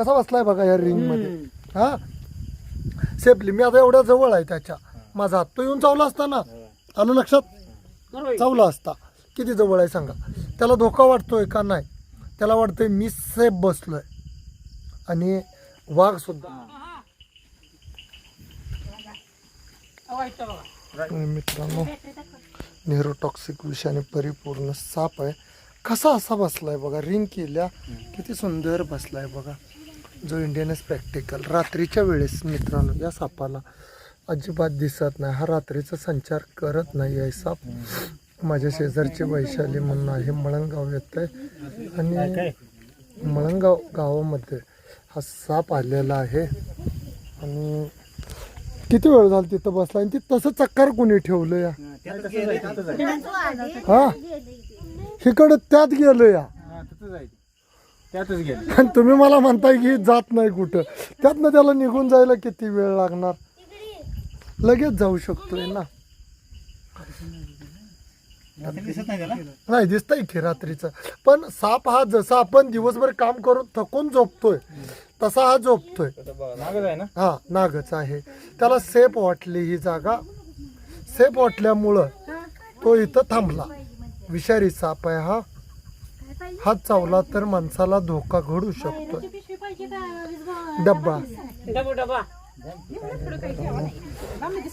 कसा बसलाय बघा या रिंगमध्ये? हा? सेफली मी आता एवढ्या जवळ आहे त्याच्या. माझा हात. तो येऊन चावला असता ना? आलं लक्षात? चावला असता. किती जवळ आहे सांगा. त्याला धोका वाटतोय का नाही? त्याला वाटतंय मी सेफ बसलोय. आणि वाघ सुद्धा. मित्रांनो नेरोटॉक्सिक विषाने परिपूर्ण साप आहे. कसा असा बसलाय बघा. रिंग केल्या. किती सुंदर बसलाय बघा. जो इंडियन प्रॅक्टिकल रात्रीच्या वेळेस मित्रांनो या सापाला अजिबात दिसत नाही. हा रात्रीचा संचार करत नाही आहे साप. माझ्या शेजारची वैशाली म्हणून आहे मळंगाव येत आहे आणि मळंगाव गावामध्ये हा साप आलेला आहे. आणि किती वेळ झाला तिथं बसला? आणि ती तसं चक्कर कोणी ठेवलं या? हा इकडं त्यात गेलं या? त्यातच गेले. आणि तुम्ही मला म्हणताय की जात नाही कुठं. त्यातनं त्याला निघून जायला किती वेळ लागणार? लगेच जाऊ शकतोय ना. दिसत नाही त्याला? नाही दिसतंय की रात्रीचं. पण साप हा जसा आपण दिवसभर काम करून थकून झोपतोय तसा हा झोपतोय. मागच आहे ना? हा नागच आहे. त्याला सेफ वाटली ही जागा. सेफ वाटल्यामुळं तो इथं थांबला. विषारी साप आहे हा. हात चावला तर माणसाला धोका घडू शकतो डब्बा.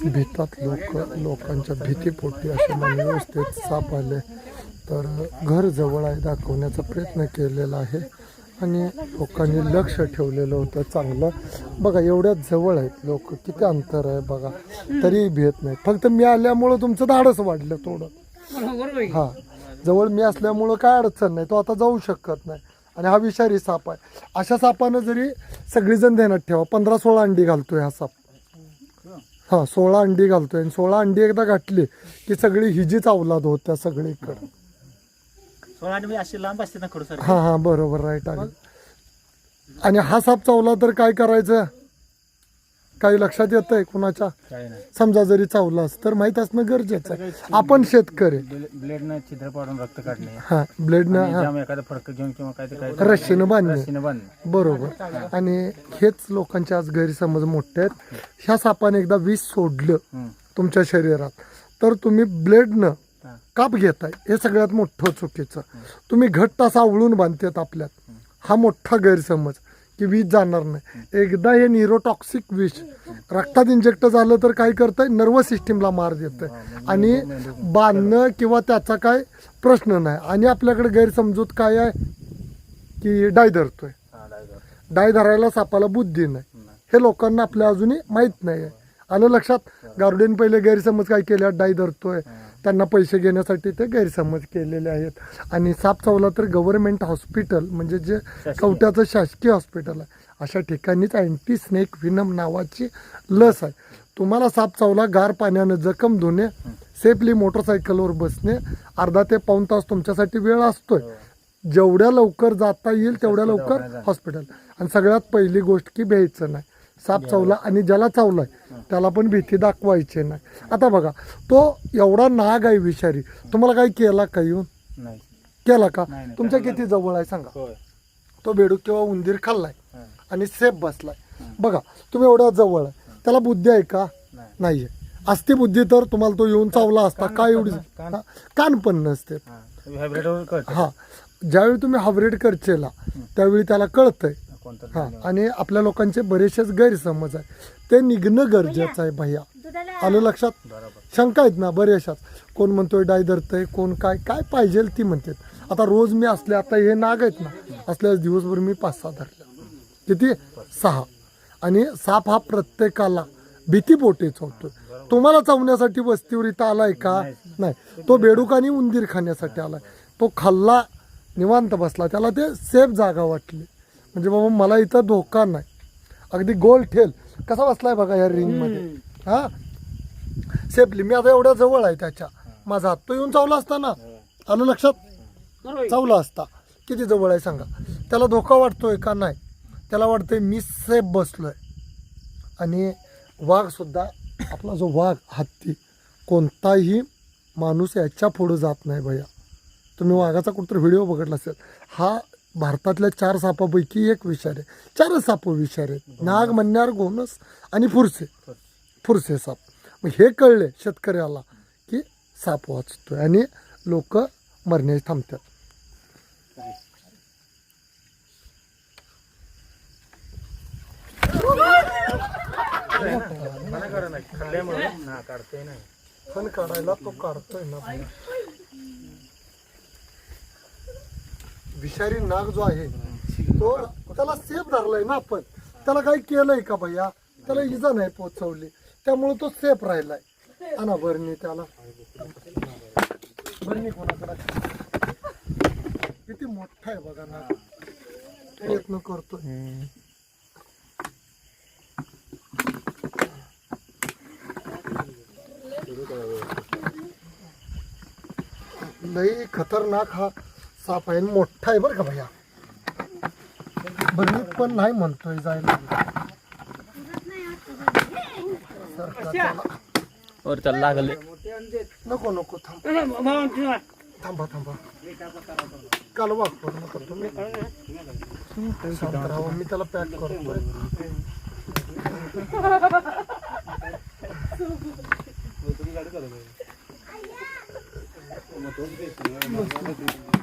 भीतात लोक लोकांच्या भीतीपोटी असे व्यवस्थित साप आले तर घर जवळ आहे दाखवण्याचा प्रयत्न केलेला आहे. आणि लोकांनी लक्ष ठेवलेलं होतं चांगलं. बघा एवढ्या जवळ आहेत लोक. किती अंतर आहे बघा. तरीही भेट नाही. फक्त मी आल्यामुळं तुमचं धाडस वाढलं थोडं. हा. जवळ मी असल्यामुळं काय अडचण नाही. तो आता जाऊ शकत नाही. आणि हा विषारी साप आहे. अशा सापानं जरी सगळीजण ध्यानात ठेवा. पंधरा सोळा अंडी घालतोय हा साप. हा सोळा अंडी घालतोय. आणि सोळा अंडी एकदा घातली की सगळी हिजीच अवलाद होत्या सगळीकडे. सोळा आठ अशी लांब असते ना खडूसारखी? हा हा बरोबर राईट आणि हा साप चावला तर काय करायचं? काही लक्षात येत आहे कुणाच्या नाही. समजा जरी चावलास तर माहीत असणं गरजेचं आहे. आपण शेतकरी. ब्लेडनं छिद्र पाडून रक्त काढणे. हा ब्लेडनं हा. एखादं फडकं घेऊन किंवा काय ते काय रश्शीनं बांधणे. रस्सीनं बांधणे. बरोबर. आणि हेच लोकांचे आज गैरसमज मोठे आहेत. ह्या सापाने एकदा विष सोडलं. तुमच्या शरीरात तर तुम्ही ब्लेडनं. काप घेताय. हे सगळ्यात मोठं चुकीचं. तुम्ही घट्ट असा आवळून बांधतात आपल्यात. हा मोठा गैरसमज. की विष जाणार नाही. एकदा हे न्यूरोटॉक्सिक विष रक्तात इंजेक्ट झालं तर काय करतंय? नर्वस सिस्टीमला मार देतंय. आणि बांधणं किंवा त्याचा काय प्रश्न नाही. आणि आपल्याकडे गैरसमजूत काय आहे? की डाय धरतोय. हा. डाय धरायला सापाला बुद्धी नाही. नाही. हे लोकांना आपल्या अजूनही माहीत नाही आहे आलं लक्षात? गार्डन पहिले गैरसमज काय केल्या डाय धरतोय. त्यांना पैसे घेण्यासाठी ते गैरसमज केलेले आहेत. आणि साप चावला तर गव्हर्नमेंट हॉस्पिटल म्हणजे जे कवट्याचं शासकीय हॉस्पिटल आहे. अशा ठिकाणीच अँटी स्नेक विनम नावाची लस आहे. तुम्हाला साप चावला गार पाण्यानं जखम धुणे सेफली मोटरसायकलवर बसणे अर्धा ते पाऊन तास तुमच्यासाठी वेळ असतोय. जेवढ्या लवकर जाता येईल तेवढ्या लवकर हॉस्पिटल आणि सगळ्यात पहिली गोष्ट की भ्यायचं नाही. साप चावला आणि ज्याला चावलाय त्याला पण भीती दाखवायची नाही. आता बघा तो एवढा नाग आहे विषारी. तुम्हाला काही केला का येऊन? नाही. केला का. तुमच्या किती जवळ आहे सांगा. तो बेडूक किंवा उंदीर खाल्लाय. आणि सेफ बसलाय. बघा तुम्ही एवढ्या जवळ आहे. त्याला बुद्धी आहे का? नाही. नाहीये. असती बुद्धी तर तुम्हाला तो येऊन चावला असता. काय एवढी कान- पण नसते. हा. ज्यावेळी तुम्ही हावरेड करचेला त्यावेळी त्याला कळतंय. हा आणि आपल्या लोकांचे बरेचसेच गैरसमज आहे. ते निघणं गरजेचं आहे भैया. आलं लक्षात? शंका आहेत ना बऱ्याचशाच कोण म्हणतोय डाय धरतंय कोण काय काय पाहिजे ती म्हणतात. आता रोज मी असले आता हे नाग आहेत ना असल्यास दिवसभर मी पाच सहा धरले. किती? सहा. आणि साप हा प्रत्येकाला भीतीपोटी चावतोय तुम्हाला चावण्यासाठी वस्तीवर इथं आलाय का? नाही. तो बेडूक आणि उंदीर खाण्यासाठी आलाय. तो खाल्ला निवांत बसला. त्याला ते सेफ जागा वाटली. म्हणजे बाबा मला इथं धोका नाही. अगदी गोल ठेल. कसा बसलाय बघा या रिंगमध्ये. हा? सेफली मी आता एवढ्या जवळ आहे त्याच्या. माझा हात. तो येऊन चावला असता ना? आलं लक्षात? चावला असता. किती जवळ आहे सांगा. त्याला धोका वाटतोय का नाही? त्याला वाटतंय मी सेफ बसलोय. आणि वाघ सुद्धा आपला जो वाघ हत्ती कोणताही माणूस याच्या पुढं जात नाही भैया. तुम्ही वाघाचा कुठतरी व्हिडिओ बघितला असेल. हा भारतातल्या चार सापापैकी एक विषारी आहे. चारच साप विषारी आहेत. नाग मन्यार घोणस आणि फुरसे. फुरसे. साप. मग हे कळले शेतकऱ्याला की साप वाचतोय आणि लोक मरण्यास थांबतात. पण काढायला तो काढतोय ना. विषारी नाग जो आहे तो त्याला सेफ धरलाय ना आपण. त्याला काही केलंय का भैया? त्याला इजा नाही पोचवली त्यामुळे तो सेफ राहिलाय. आणा भरणी त्याला. भरणी कोणाकडे? किती मोठा आहे बघा ना प्रयत्न करतो लई खतरनाक हा साप आहे आणि मोठा आहे बरं का भैया? भरणीत पण नाही म्हणतोय जायला. वर त्याला लागले. नको नको थांब. थांबा थांबा. कालवा करू नका तुम्ही. शांत राहा मी त्याला पॅक करतोय. तो पण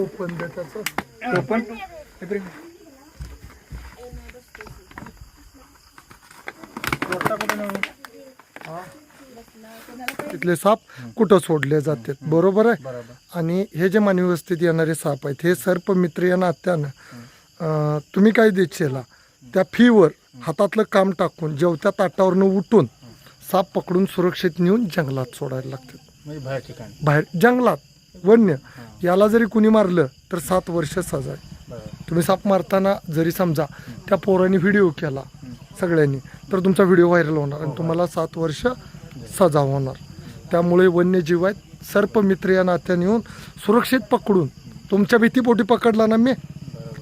दे त्याचं तिथले साप कुठं सोडले जातात? बरोबर आहे? आणि हे जे मानवी वस्तीत येणारे साप आहेत हे सर्पमित्र या नात्यानं तुम्ही काय देशीला त्या फीवर हातातलं काम टाकून जेवत्या ताटावरनं उठून साप पकडून सुरक्षित नेऊन जंगलात सोडायला लागतात. म्हणजे बाहेर जंगलात. वन्य याला जरी कुणी मारलं तर सात वर्ष सजा आहे. तुम्ही साप मारताना जरी समजा त्या पोरांनी व्हिडिओ केला सगळ्यांनी तर तुमचा व्हिडिओ व्हायरल होणार आणि तुम्हाला सात वर्ष सजा होणार. त्यामुळे वन्यजीव आहेत. सर्पमित्र या नात्याने येऊन सुरक्षित पकडून तुमच्या भीतीपोटी पकडला ना मी?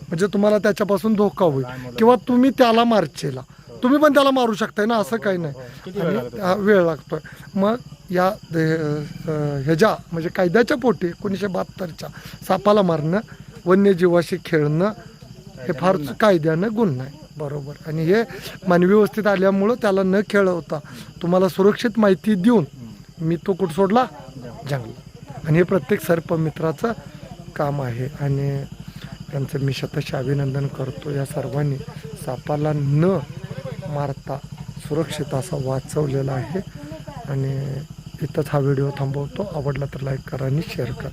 म्हणजे तुम्हाला त्याच्यापासून धोका होईल. किंवा तुम्ही त्याला मारचेला. तुम्ही पण त्याला मारू शकताय ना? असं काही नाही. किती वेळ लागतो? हा, वेळ लागतोय. मग या ह्याच्या म्हणजे कायद्याच्या पोटी एकोणीसशे बहात्तरच्या सापाला मारणं वन्यजीवाशी खेळणं हे फार कायद्यानं गुन्हा आहे. बरोबर. आणि हे मानवी व्यवस्थित आल्यामुळं त्याला न खेळवता तुम्हाला सुरक्षित माहिती देऊन मी तो कुठं सोडला? जंगल आणि हे प्रत्येक सर्पमित्राचं काम आहे. आणि त्यांचं मी शतश अभिनंदन करतो. या सर्वांनी सापाला न मारता सुरक्षित असा वाचवलेला आहे. आणि इथंच हा व्हिडिओ थांबवतो. आवडला तर लाईक करा आणि शेअर करा.